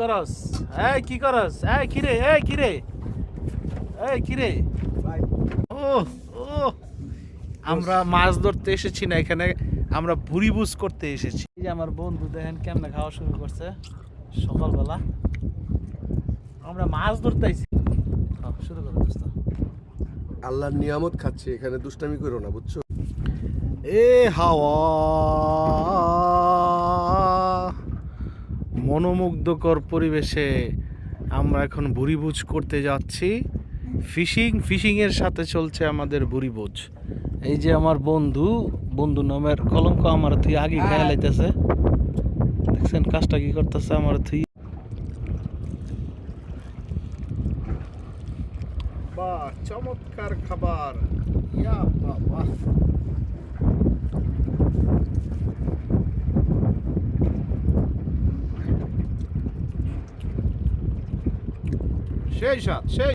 করস? এই কি করস? এই কিরে এই কিরে? এই কিরে? ও ও আমরা মাছ ধরতে এসেছি না এখানে আমরা ভুরি বুঝ করতে এসেছি। এই যে আমার বন্ধু দেখেন কেমনে খাওয়া শুরু করছে সকালবেলা। আমরা মাছ ধরতে আইছি। শুরু করো দোস্ত। আল্লাহর নিয়ামত খাচ্ছে এখানে দুষ্টামি করো না বুঝছ? এ হাওয়া। মনোমুগ্ধকর পরিবেশে আমরা এখন বুড়িভোজ করতে যাচ্ছি। ফিশিং ফিশিং এর সাথে চলছে আমাদের বুড়িভোজ এই যে আমার বন্ধু বন্ধু নামের কলঙ্ক আমার তুই আগে খেয়াল লাইতেছে দেখছেন কাজটা কি করতেছে আমার তুই। বাহ চমৎকার খাবার। ইয়া বাবা সেই সাত সেই